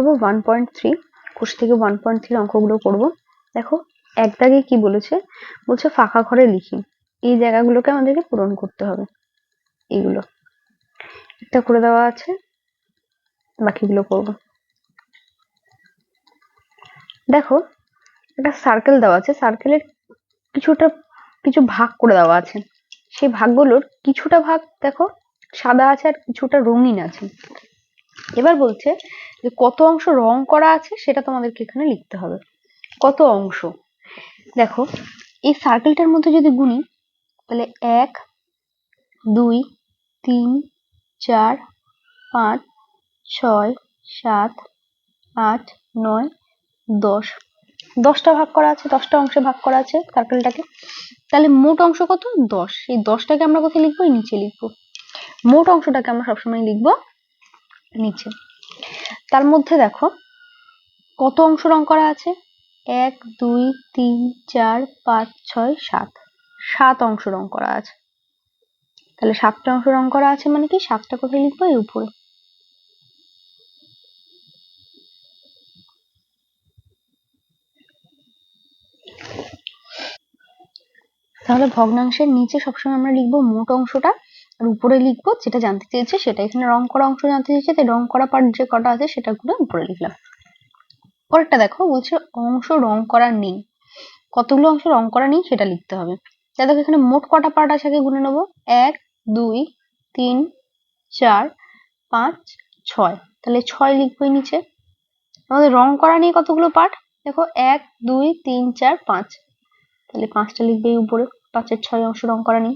করব one point three কোষ থেকে ওয়ান পয়েন্ট থ্রি অঙ্কগুলো করব। দেখো এক দাগে কি বলেছে? বলছে ফাঁকা ঘরে লিখি। এই জায়গাগুলোকে আমাদেরকে পূরণ করতে হবে। এইগুলো। একটা করে দেওয়া আছে, বাকিগুলো করব। দেখো, একটা সার্কেল দেওয়া আছে। সার্কেলের কিছুটা, কিছু ভাগ করে দেওয়া আছে। সেই ভাগগুলোর কিছুটা ভাগ, দেখো, সাদা আছে আর কিছুটা রঙিন আছে। এবার বলছে যে কত অংশ রং করা আছে সেটা তোমাদেরকে এখানে লিখতে হবে। কত অংশ? দেখো, এই সার্কেলটার মধ্যে যদি গুনি, তাহলে এক, দুই, তিন, চার, পাঁচ, ছয়, সাত, আট, নয়, দশ। দশটা ভাগ করা আছে, দশটা অংশে ভাগ করা আছে সার্কেলটাকে তাহলে মোট অংশ কত? দশ। এই দশটাকে আমরা কোথায় লিখব? নিচে লিখব। মোট অংশটাকে আমরা সবসময় লিখব নিচে। তার মধ্যে দেখো, কত অংশ রং করা আছে? এক, দুই, তিন, চার, পাঁচ, ছয়, সাত। সাত অংশ রং করা আছে। তাহলে সাতটা অংশ রং করা আছে মানে কি? সাতটা কোথায় লিখব এই উপরে। তাহলে ভগ্নাংশের নিচে সবসময় আমরা লিখব মোট অংশটা আর উপরে লিখব, যেটা জানতে চেয়েছে সেটা এখানে রং করা অংশ জানতে চেয়েছে, তাই রং করা পার্ট যে কটা আছে সেটা গুলো উপরে লিখলাম। পরেরটা দেখো, বলছে অংশ রং করা নেই। কতগুলো অংশ রং করা নেই সেটা লিখতে হবে। তা দেখো এখানে মোট কটা পার্ট আছে আগে গুনে নেব। এক, দুই, তিন, চার, পাঁচ, ছয়। তাহলে ছয় লিখব নিচে। আমাদের রং করা নেই কতগুলো পার্ট দেখো এক, দুই, তিন, চার, পাঁচ। তাহলে পাঁচটা লিখবে উপরে। পাঁচের ছয় অংশ রং করা নেই।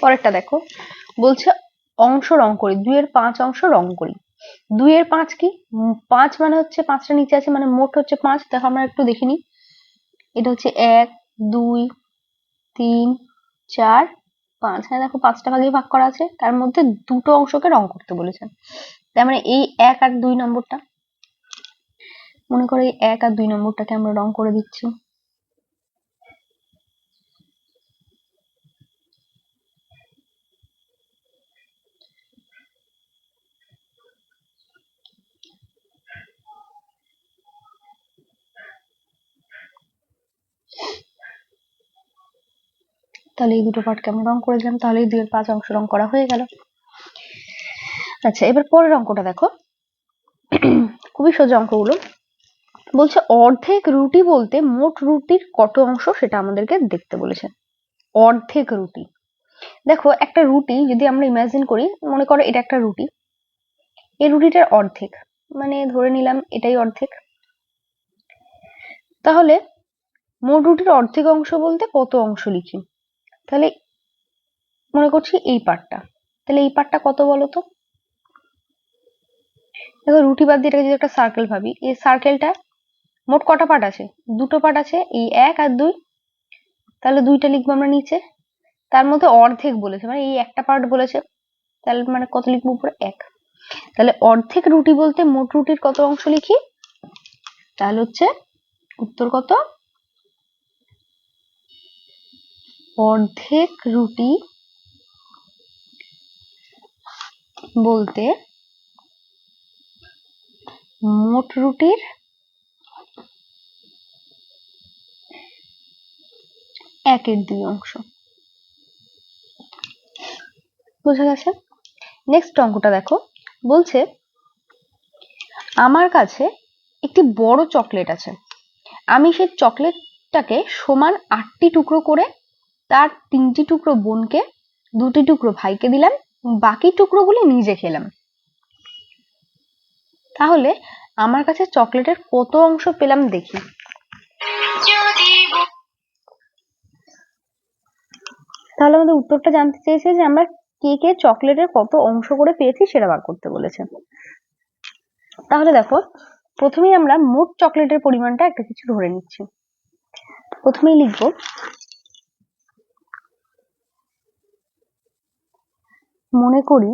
পরেরটা দেখো। বলছে অংশ রং করি, দুইয়ের পাঁচ অংশ রং করি। দুইয়ের পাঁচ কি? পাঁচ মানে হচ্ছে পাঁচটা নিচে আছে মানে মোট হচ্ছে পাঁচ। দেখো আমরা একটু দেখিনি এটা হচ্ছে এক, দুই, তিন, চার, পাঁচ। হ্যাঁ দেখো পাঁচটা ভাগে ভাগ করা আছে। তার মধ্যে দুটো অংশকে রং করতে বলেছেন তার মানে এই এক আর দুই নম্বরটা। মনে করো এই এক আর দুই নম্বরটাকে আমরা রং করে দিচ্ছি। তাহলে এই দুটো পার্টকে আমরা রং করে দিলাম তাহলে দুইয়ের পাঁচ অংশ রং করা হয়ে গেল। আচ্ছা এবার পরের অঙ্কটা দেখো। খুবই সোজা অঙ্কগুলো। বলছে, অর্ধেক রুটি বলতে মোট রুটির কত অংশ সেটা আমাদেরকে দেখতে বলেছে। অর্ধেক রুটি। দেখো, একটা রুটি যদি আমরা ইমাজিন করি, মনে করো এটা একটা রুটি। এই রুটিটার অর্ধেক। মানে ধরে নিলাম এটাই অর্ধেক। তাহলে মোট রুটির অর্ধেক অংশ বলতে কত অংশ লিখি? তাহলে মনে করছি এই পার্টটা তাহলে এই পার্টটা কত বলো তো দেখো রুটি বাদ দিয়ে যদি একটা সার্কেল ভাবি, এই সার্কেলটা মোট কটা পার্ট আছে? দুটো পার্ট আছে, এই এক আর দুই। তাহলে দুইটা লিখব আমরা নিচে। তার মধ্যে অর্ধেক বলেছে মানে এই একটা পার্ট বলেছে, তাহলে মানে কত লিখব উপরে? এক। তাহলে অর্ধেক রুটি বলতে মোট রুটির কত অংশ লিখি? তাহলে হচ্ছে উত্তর কত? অর্ধেক রুটি বলতে মোট রুটির একের দুই অংশ। বোঝা গেছে? নেক্সট অঙ্কটা দেখো। বলছে, আমার কাছে একটি বড় চকলেট আছে। আমি সেই চকলেটটাকে সমান আটটি টুকরো করে তার তিনটি টুকরো বোনকে, দুটি টুকরো ভাইকে দিলাম বাকি টুকরোগুলি নিজে খেলাম। তাহলে আমার কাছে চকলেটের কত অংশ পেলাম দেখি। তাহলে আমাদের উত্তরটা জানতে চেয়েছে যে আমরা কে কে চকলেটের কত অংশ করে পেয়েছি সেটা বার করতে বলেছে। তাহলে দেখো, প্রথমেই আমরা মোট চকলেটের পরিমাণটা একটা কিছু ধরে নিচ্ছি। প্রথমেই লিখব মনে করি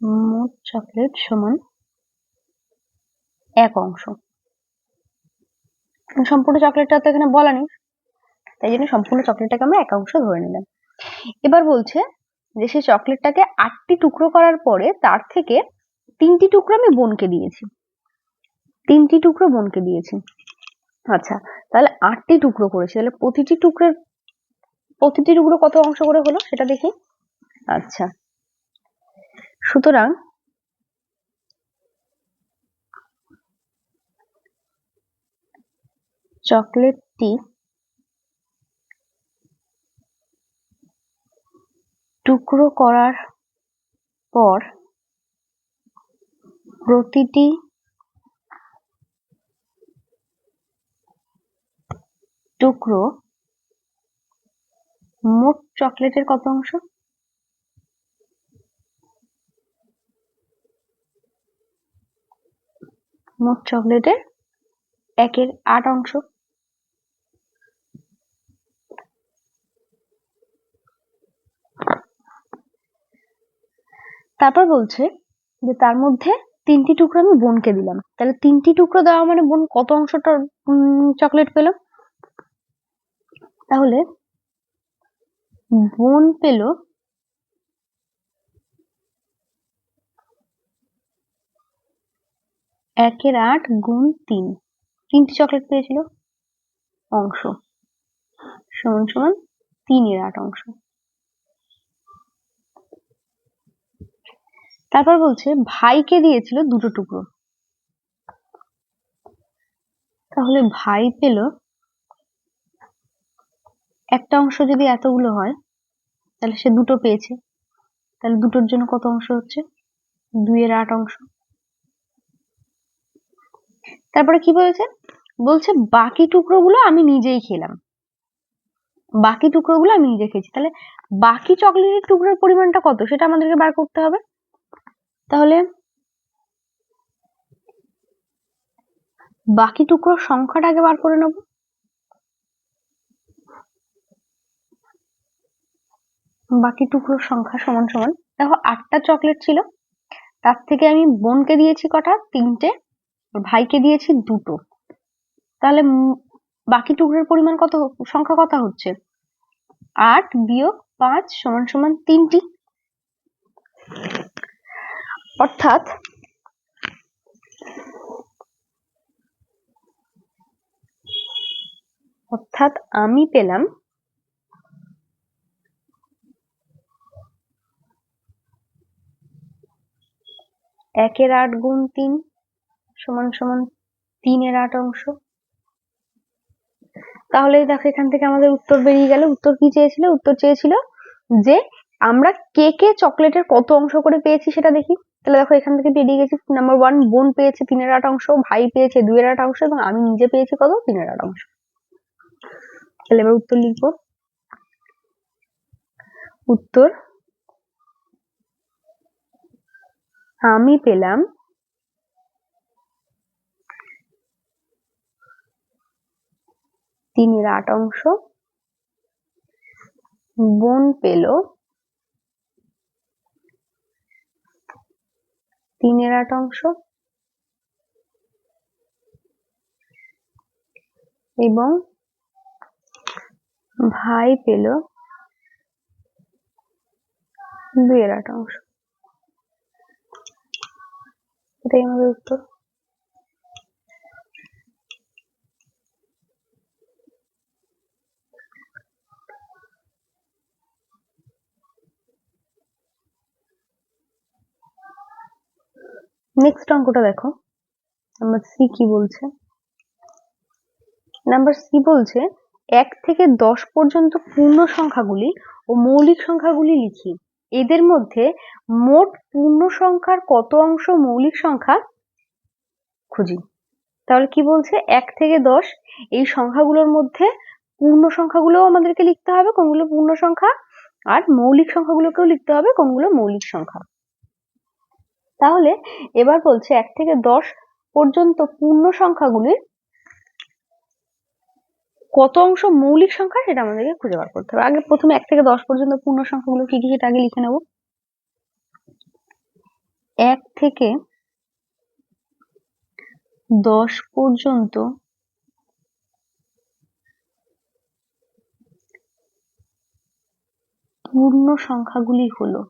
মোট চকলেট সমান এক অংশ। সম্পূর্ণ চকলেটটা তো এখানে বলা নেই। তাই জন্য সম্পূর্ণ চকলেটটাকে আমরা এক অংশ ধরে নিলাম। এবার বলছে যে সেই চকলেটটাকে আটটি টুকরো করার পরে তার থেকে তিনটি টুকরো আমি বোনকে দিয়েছি। তিনটি টুকরো বোনকে দিয়েছি। আচ্ছা তাহলে আটটি টুকরো করেছি, তাহলে প্রতিটি টুকরোর, প্রতিটি টুকরো কত অংশ করে হলো সেটা দেখি? আচ্ছা সুতরাং চকলেটটি টুকরো করার পর প্রতিটি টুকরো মোট চকলেটের কত অংশ? মোট চকলেটের একের আট অংশ। তারপর বলছে যে তার মধ্যে তিনটি টুকরো আমি বোনকে দিলাম। তাহলে তিনটি টুকরো দেওয়া মানে বোন কত অংশটা চকলেট পেল? তাহলে বোন পেল একের আট গুণ তিন। তিনটি চকলেট পেয়েছিল? অংশ। সমান সমান তিনের আট অংশ। তারপর বলছে, ভাইকে দিয়েছিল দুটো টুকরো। তাহলে ভাই পেল একটা অংশ যদি এতগুলো হয়, তাহলে সে দুটো পেয়েছে। তাহলে দুটোর জন্য কত অংশ হচ্ছে? দুইয়ের আট অংশ। তারপরে কি বলেছে? বলছে, বাকি টুকরোগুলো আমি নিজেই খেলাম। বাকি টুকরোগুলো আমি নিজে খেয়েছি। তাহলে বাকি চকলেটের টুকরোর পরিমাণটা কত? সেটা আমাদেরকে বার করতে হবে। তাহলে বাকি টুকরোর সংখ্যাটা আগে বার করে নেব। বাকি টুকরোর সংখ্যা সমান সমান। দেখো আটটা চকলেট ছিল। তার থেকে আমি বোনকে দিয়েছি কটা? তিনটে। ভাইকে দিয়েছি দুটো। তাহলে বাকি টুকরোর পরিমাণ কত? সংখ্যা কত হচ্ছে? আট বিয়োগ পাঁচ সমান সমান তিনটি। অর্থাৎ অর্থাৎ আমি পেলাম একের আট গুণ তিন সমান সমান তিনের আট অংশ। তাহলে দেখো এখান থেকে আমাদের উত্তর বেরিয়ে গেল। উত্তর কি চেয়েছিল? উত্তর চেয়েছিল যে আমরা কে কে চকলেটের কত অংশ করে পেয়েছি সেটা দেখি। তাহলে দেখো এখান থেকে বেরিয়ে গেছি। নাম্বার ওয়ান বোন পেয়েছে তিনের আট অংশ, ভাই পেয়েছে দুইয়ের আট অংশ এবং আমি নিজে পেয়েছি কত? তিনের আট অংশ। তাহলে এবার উত্তর লিখব। উত্তর আমি পেলাম। তিনের আট অংশ। বোন পেল। তিনের আট অংশ। এবং ভাই পেল। দুইয়ের আট অংশ। এটাই আমাদের উত্তর। নেক্সট অঙ্কটা দেখো। নাম্বার সি কি বলছে? নাম্বার সি বলছে, এক থেকে দশ পর্যন্ত পূর্ণ সংখ্যাগুলি ও মৌলিক সংখ্যাগুলি লিখি। এদের মধ্যে মোট পূর্ণ সংখ্যার কত অংশ মৌলিক সংখ্যা? খুঁজি। তাহলে কি বলছে? এক থেকে দশ, এই সংখ্যাগুলোর মধ্যে পূর্ণ সংখ্যাগুলোও আমাদেরকে লিখতে হবে, কোনগুলো পূর্ণ সংখ্যা, আর মৌলিক সংখ্যাগুলোকেও লিখতে হবে, কোনগুলো মৌলিক সংখ্যা। তাহলে এবার বলছে এক থেকে দশ পর্যন্ত পূর্ণ সংখ্যাগুলির কত অংশ মৌলিক সংখ্যা সেটা আমাদেরকে খুঁজে বার করতে হবে। আগে প্রথমে এক থেকে দশ পর্যন্ত পূর্ণ সংখ্যাগুলো কি কি সেটা আগে লিখে নেব। এক থেকে দশ পর্যন্ত পূর্ণ সংখ্যাগুলি হলো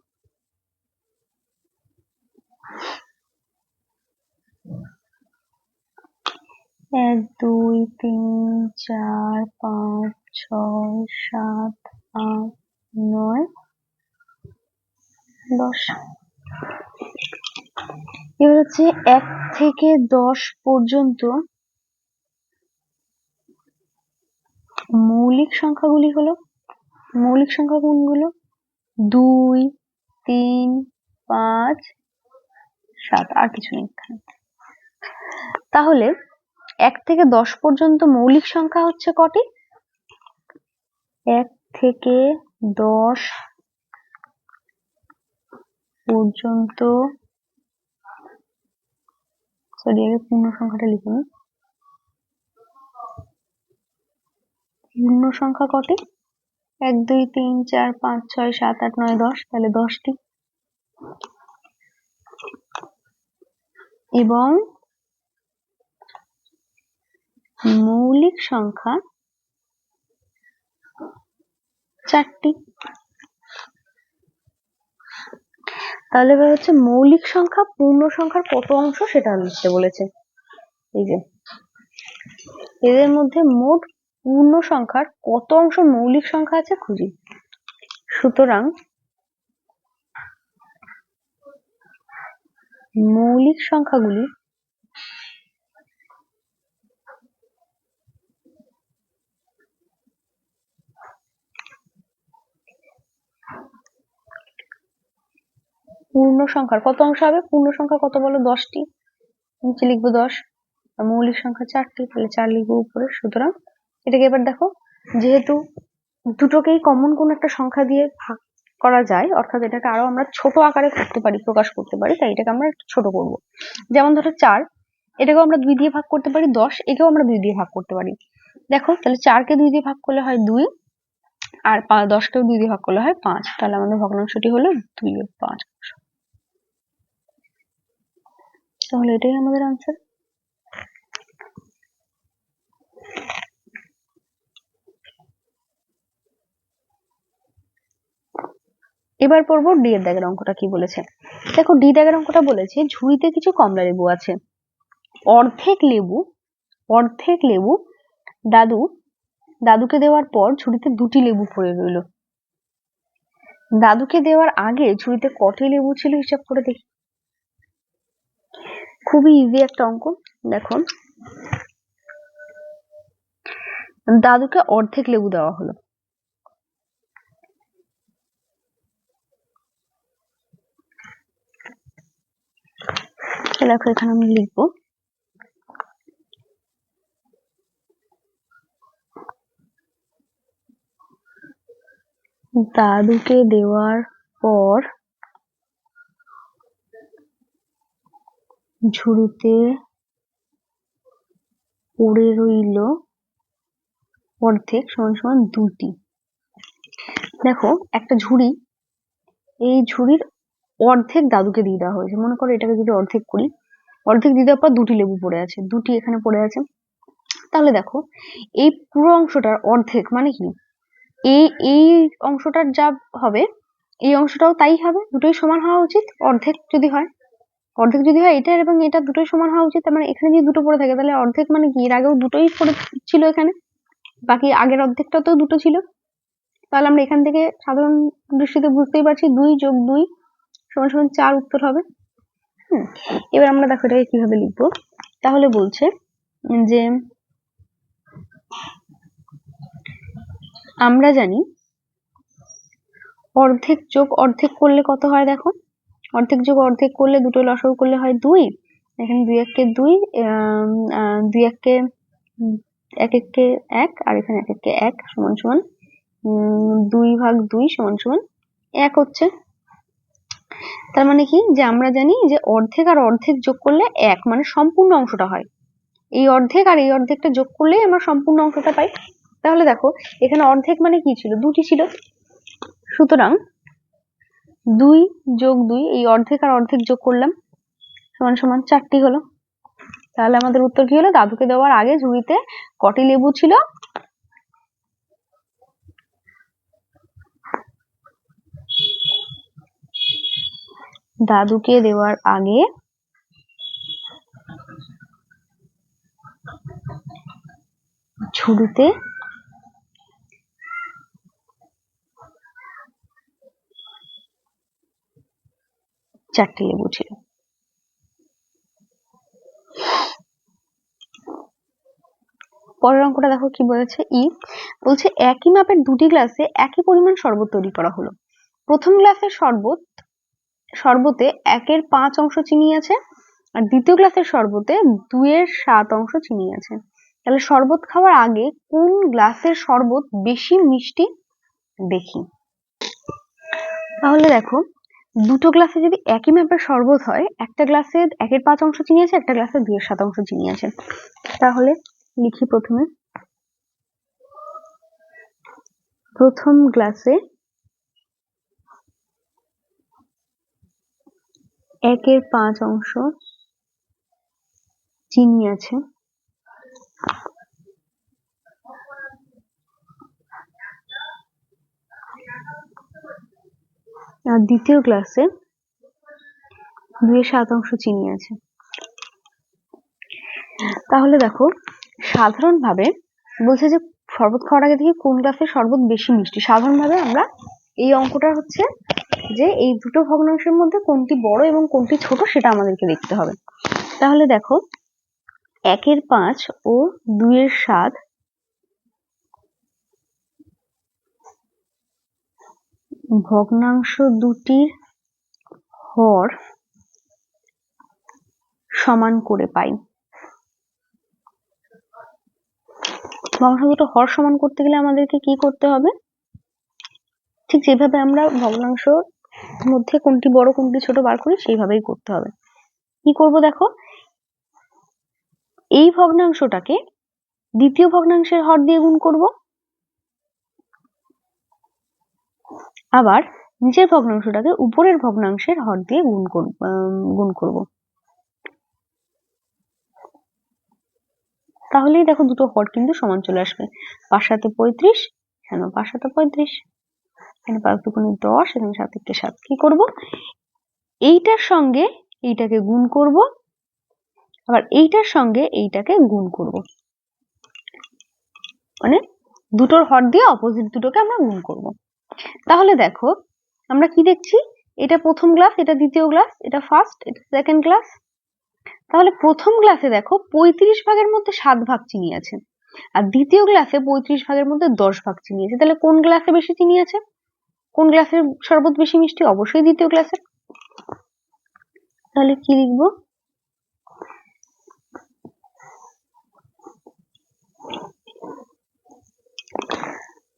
এক, দুই, তিন, চার, পাঁচ, ছয়, সাত, আট, নয়, দশ। এবার হচ্ছে এক থেকে দশ পর্যন্ত মৌলিক সংখ্যাগুলি হলো, মৌলিক সংখ্যা কোনগুলো? দুই, তিন, পাঁচ, সাত, আর কিছু নেই তাহলে এক থেকে দশ পর্যন্ত মৌলিক সংখ্যা হচ্ছে কটি? এক থেকে দশ পর্যন্ত সরি আগে পূর্ণ সংখ্যাটা লিখুন পূর্ণ সংখ্যা কটি? এক, দুই, তিন, চার, পাঁচ, ছয়, সাত, আট, নয়, দশ, তাহলে দশটি। এবং মৌলিক সংখ্যা চারটি। তাহলে এবার হচ্ছে মৌলিক সংখ্যা, পূর্ণ সংখ্যার কত অংশ সেটা লিখতে বলেছে। এই যে, এদের মধ্যে মোট পূর্ণ সংখ্যার কত অংশ মৌলিক সংখ্যা আছে খুঁজি। সুতরাং মৌলিক সংখ্যাগুলি পূর্ণ সংখ্যার কত অংশ হবে? পূর্ণ সংখ্যা কত বলো? দশটি। নিচে লিখব দশ, আর মৌলিক সংখ্যা চারটি, তাহলে চার লিখব উপরে। সুতরাং এটাকে এবার দেখো, যেহেতু দুটোকেই কমন কোন একটা সংখ্যা দিয়ে ভাগ করা যায়, অর্থাৎ এটাকে আরও আমরা ছোট আকারে করতে পারি, প্রকাশ করতে পারি, তাই এটাকে আমরা ছোট করব। যেমন ধরো চার, এটাকেও আমরা দুই দিয়ে ভাগ করতে পারি, দশ, একেও আমরা দুই দিয়ে ভাগ করতে পারি। দেখো, তাহলে চারকে দুই দিয়ে ভাগ করলে হয় দুই, আর দশকেও দুই দিয়ে ভাগ করলে হয় পাঁচ। তাহলে আমাদের ভগ্নাংশটি হলো দুই পাঁচ। অংশ তাহলে এটাই আমাদের আনসার এবার পড়ব ডি এর দাগের অঙ্কটা কি বলেছে। দেখো ডি দাগের অঙ্কটা বলেছে, ঝুড়িতে কিছু কমলা লেবু আছে। অর্ধেক লেবু অর্ধেক লেবু, দাদু, দাদুকে দেওয়ার পর ঝুড়িতে দুটি লেবু পড়ে রইল। দাদুকে দেওয়ার আগে ঝুড়িতে কটি লেবু ছিল হিসাব করে দেখি। খুবই ইজি একটা অঙ্ক দেখো দাদুকে অর্ধেক লেবু দেওয়া হলো। দেখো, এখানে আমি লিখব। দাদুকে দেওয়ার পর ঝুড়িতে পড়ে রইল অর্ধেক সমান সমান দুটি দেখো, একটা ঝুড়ি, এই ঝুড়ির অর্ধেক দাদুকে দিয়ে দেওয়া হয়েছে। মনে করো এটাকে যদি অর্ধেক করি, অর্ধেক দিয়ে দেওয়ার পর দুটি লেবু পড়ে আছে, দুটি এখানে পড়ে আছে। তাহলে দেখো, এই পুরো অংশটার অর্ধেক মানে কি? এই এই অংশটার যা হবে, এই অংশটাও তাই হবে, দুটোই সমান হওয়া উচিত, অর্ধেক যদি হয়। অর্ধেক যদি হয় এটার এবং এটা দুটোই সমান হওয়া উচিত মানে এখানে যদি দুটো পড়ে থাকে, তাহলে অর্ধেক মানে কি? এর আগেও দুটোই পড়ে ছিল এখানে, বাকি আগের অর্ধেকটাতেও দুটো ছিল। তাহলে আমরা এখান থেকে সাধারণ দৃষ্টিতে বুঝতেই পারছি দুই যোগ দুই সমান সমান চার উত্তর হবে। হুম, এবার আমরা দেখো এটাকে কীভাবে লিখব। তাহলে বলছে যে, আমরা জানি অর্ধেক যোগ অর্ধেক করলে কত হয় দেখো? অর্ধেক যোগ অর্ধেক করলে দুটো লসাগু করলে হয় দুই। এখানে দুই এককে দুই দুই এককে এক এককে এক, আর এখানে এক এককে এক সমান সমান দুই ভাগ দুই সমান সমান এক হচ্ছে। তার মানে কি? যে আমরা জানি যে অর্ধেক আর অর্ধেক যোগ করলে এক মানে সম্পূর্ণ অংশটা হয়। এই অর্ধেক আর এই অর্ধেকটা যোগ করলেই আমরা সম্পূর্ণ অংশটা পাই। তাহলে দেখো, এখানে অর্ধেক মানে কি ছিল? দুটি ছিল। সুতরাং দুই যোগ দুই, এই অর্ধেক আর অর্ধেক যোগ করলাম, সমান সমান চারটি হলো। তাহলে আমাদের উত্তর কি হলো? দাদুকে দেওয়ার আগে ঝুড়িতে কটি লেবু ছিল? দাদুকে দেওয়ার আগে ঝুড়িতে চারটে লেবু ছিল। পরের অঙ্কটা দেখো কি বলেছে ই। বলছে একই মাপের দুটি গ্লাসে একই পরিমাণ শরবত তৈরি করা হলো। প্রথম গ্লাসের শরবত, শরবতে একের পাঁচ অংশ চিনি আছে আর দ্বিতীয় গ্লাসের শরবতে দুইয়ের সাত অংশ চিনি আছে। তাহলে শরবত খাওয়ার আগে কোন গ্লাসের শরবত বেশি মিষ্টি দেখি। তাহলে দেখো দুটো গ্লাসে যদি একই মাপের শরবত হয়, একটা গ্লাসে একের পাঁচ অংশ চিনি আছে, একটা গ্লাসে দুইয়ের সাত অংশ চিনি আছে। তাহলে লিখি প্রথমে। প্রথম গ্লাসে একের পাঁচ অংশ চিনি আছে। দ্বিতীয় গ্লাসে দুই শতাংশ চিনি আছে। তাহলে দেখো, সাধারণভাবে বলছে যে শরবত খাওয়ার আগে থেকে কোন গ্লাসে শরবত বেশি মিষ্টি? সাধারণভাবে আমরা এই অঙ্কটা হচ্ছে যে এই দুটো ভগ্নাংশের মধ্যে কোনটি বড় এবং কোনটি ছোট সেটা আমাদেরকে দেখতে হবে। তাহলে দেখো, একের পাঁচ ও দুইয়ের সাত ভগ্নাংশ দুটির হর সমান করে পাই। ভগ্নাংশ দুটো হর সমান করতে গেলে আমাদেরকে কি করতে হবে? ঠিক যেভাবে আমরা ভগ্নাংশ মধ্যে কোনটি বড়, কোনটি ছোট বার করি, সেইভাবেই করতে হবে। কি করব দেখো? এই ভগ্নাংশটাকে দ্বিতীয় ভগ্নাংশের হর দিয়ে গুণ করব। আবার নিচের ভগ্নাংশটাকে উপরের ভগ্নাংশের হর দিয়ে গুণ করব গুণ করব। তাহলেই দেখো দুটো হর কিন্তু সমান চলে আসবে। পাঁচ সাথে পঁয়ত্রিশ এখানে পাঁচ সাথে পঁয়ত্রিশ? এখানে পাঁচ দুগুণে দশ, এখানে সাত থেকে সাত, কি করব? এইটার সঙ্গে এইটাকে গুণ করব, আবার এইটার সঙ্গে এইটাকে গুণ করব। মানে দুটোর হর দিয়ে অপোজিট দুটোকে আমরা গুণ করব। তাহলে দেখো, আমরা কি দেখছি? এটা প্রথম গ্লাস এটা দ্বিতীয় গ্লাস এটা ফার্স্ট এটা সেকেন্ড গ্লাস তাহলে প্রথম গ্লাসে দেখো, পঁয়ত্রিশ ভাগের মধ্যে সাত ভাগ চিনি আছে। আর দ্বিতীয় গ্লাসে পঁয়ত্রিশ ভাগের মধ্যে দশ ভাগ চিনি আছে। তাহলে কোন গ্লাসে বেশি চিনি আছে? কোন গ্লাসের শরবত বেশি মিষ্টি? অবশ্যই দ্বিতীয় গ্লাসের তাহলে কি লিখব?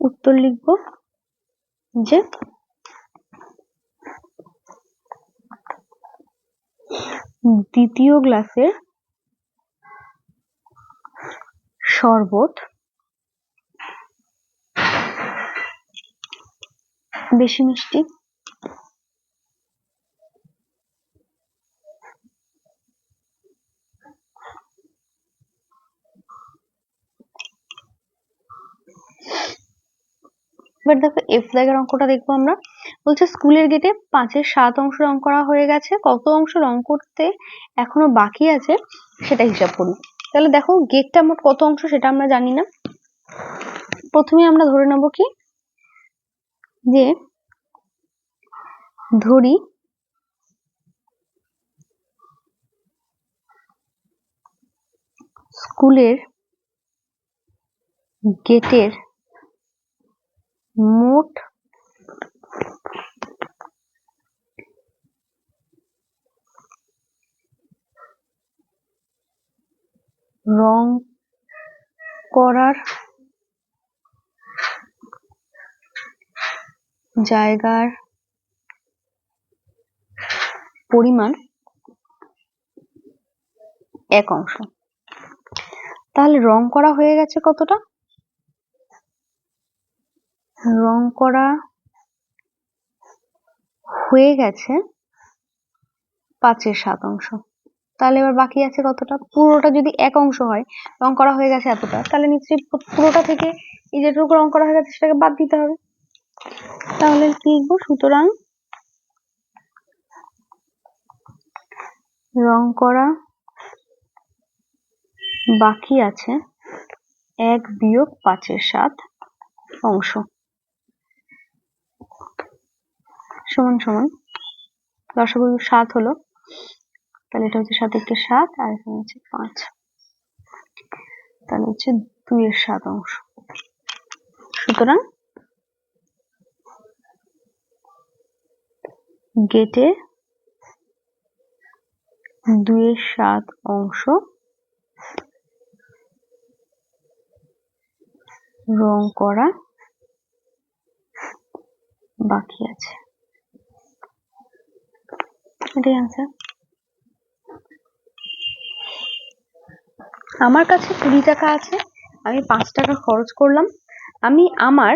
উত্তর লিখব। যে দ্বিতীয় গ্লাসে শরবত। বেশি মিষ্টি। এবার দেখো এফ দাগের অঙ্কটা দেখব আমরা। বলছে স্কুলের গেটে পাঁচের সাত অংশ রং করা হয়ে গেছে। কত অংশ রং করতে এখনও বাকি আছে সেটা হিসাব করি। তাহলে দেখো গেটটা মোট কত অংশ সেটা আমরা জানি না। প্রথমে আমরা ধরে নেব কি? যে ধরি স্কুলের গেটের মোট রং করার জায়গার পরিমাণ এক অংশ। তাহলে রং করা হয়ে গেছে কতটা? রং করা হয়ে গেছে পাঁচের সাত অংশ। তাহলে এবার বাকি আছে কতটা? পুরোটা যদি এক অংশ হয়, রং করা হয়ে গেছে এতটা, তাহলে নিশ্চয়ই পুরোটা থেকে এই যেটুকু রং করা হয়ে গেছে সেটাকে বাদ দিতে হবে। তাহলে লিখব? সুতরাং রং করা বাকি আছে এক বিয়োগ পাঁচের সাত অংশ। সমান সমান। দশগুণ সাত হলো। তাহলে এটা হচ্ছে সাত একটি সাত, আর এখানে হচ্ছে পাঁচ। তাহলে হচ্ছে দুইয়ের সাত অংশ। সুতরাং গেটে দুইয়ের সাত অংশ রং করা বাকি আছে। এটাই আনসার আমার কাছে কুড়ি টাকা আছে, আমি পাঁচ টাকা খরচ করলাম। আমি আমার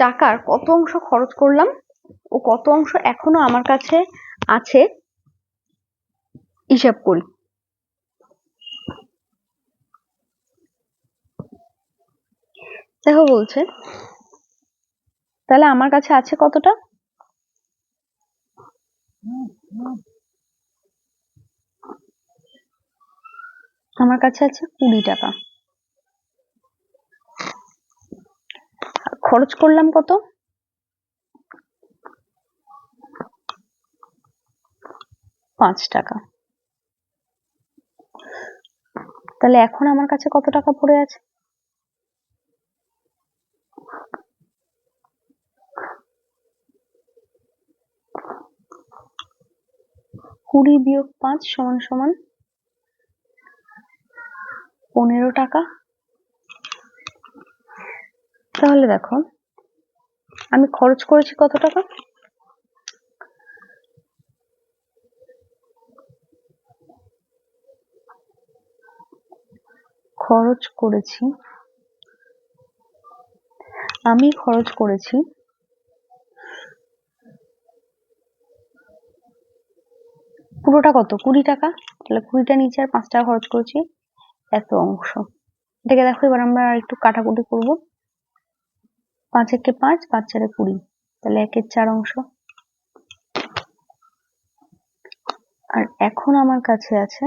টাকার কত অংশ খরচ করলাম ও কত অংশ এখনও আমার কাছে আছে? হিসাব করি। দেখো বলছে, তাহলে আমার কাছে আছে কতটা? আমার কাছে আছে কুড়ি টাকা। খরচ করলাম কত? পাঁচ টাকা। তাহলে এখন আমার কাছে কত টাকা পড়ে আছে? কুড়ি বিয়োগ পাঁচ সমান সমান পনেরো টাকা। তাহলে দেখো, আমি খরচ করেছি কত টাকা? খরচ করেছি, আমি খরচ করেছি পুরোটা কত? কুড়ি টাকা? তাহলে কুড়িটা নিচে আর পাঁচ টাকা খরচ করেছি। এত অংশ। এটাকে দেখো, এবার আমরা আর একটু কাটাকুটি করব। পাঁচ একে পাঁচ পাঁচ চারে কুড়ি। তাহলে একের চার অংশ। আর এখন আমার কাছে আছে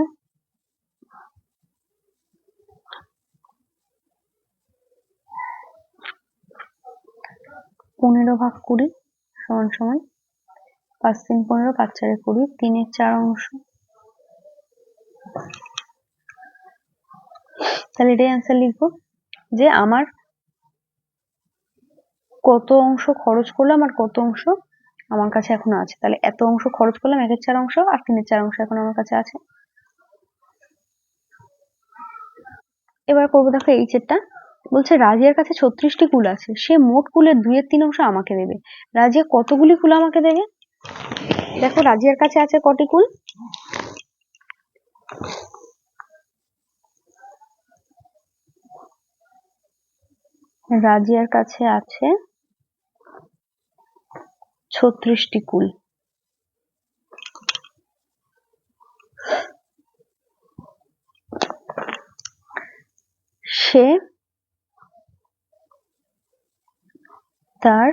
পনেরো ভাগ কুড়ি সমান সমান পাঁচ তিন পনেরো পাঁচ চারে কুড়ি তিনের চার অংশ। তাহলে এটাই অ্যান্সার লিখব, যে আমার কত অংশ খরচ করলাম আর কত অংশ আমার কাছে এখন আছে। তাহলে এত অংশ খরচ করলাম, একের চার অংশ আর তিনের চার অংশ এখন আমার কাছে আছে। এবার করব দেখো এই চেটটা বলছে, রাজিয়ার কাছে ছত্রিশটি কুল আছে, সে মোট কুলের দুইয়ের তিন অংশ আমাকে দেবে। রাজিয়া কতগুলি কুল আমাকে দেবে? দেখো রাজিয়ার কাছে আছে কটি কুল? রাজিয়ার কাছে আছে ছত্রিশটি কুল। সে তার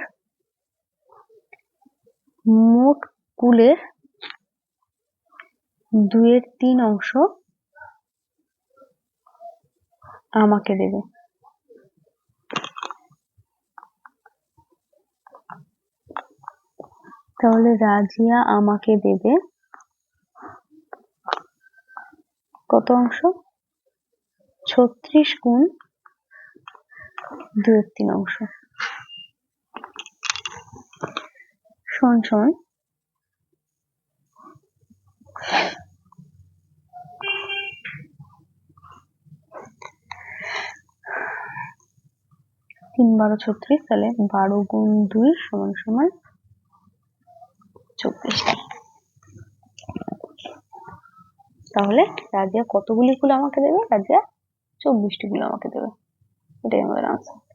মোট কুলের দুয়ের তিন অংশ আমাকে দেবে। তাহলে রাজিয়া আমাকে দেবে কত অংশ? ছত্রিশ গুণ দুয়ের তিন অংশ। সমান তিন বারো ছত্রিশ, তাহলে বারো গুণ দুই সমান সমান চব্বিশ। তাহলে রাজিয়া কতগুলি ফুল আমাকে দেবে? রাজিয়া চব্বিশটি ফুল আমাকে দেবে। এটাই আমাদের আনসার